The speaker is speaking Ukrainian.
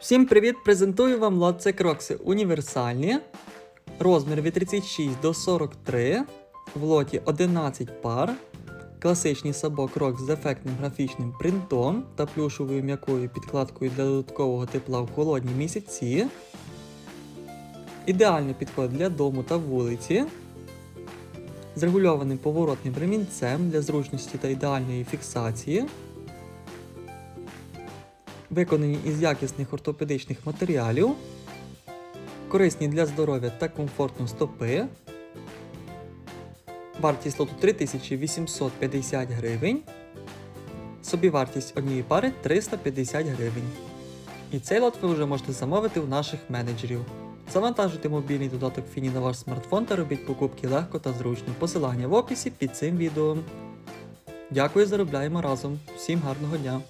Всім привіт! Презентую вам лот це крокси універсальні. Розмір від 36 до 43. В лоті 11 пар. Класичний сабок Рокс з ефектним графічним принтом та плюшовою м'якою підкладкою для додаткового тепла в холодні місяці. Ідеальний підход для дому та вулиці. З регульованим поворотним ремінцем для зручності та ідеальної фіксації. Виконані із якісних ортопедичних матеріалів. Корисні для здоров'я та комфортно стопи. Вартість лоту 3850 гривень. Собівартість однієї пари 350 гривень. І цей лот ви вже можете замовити у наших менеджерів. Завантажуйте мобільний додаток Фіні на ваш смартфон та робіть покупки легко та зручно. Посилання в описі під цим відео. Дякую, заробляємо разом. Всім гарного дня!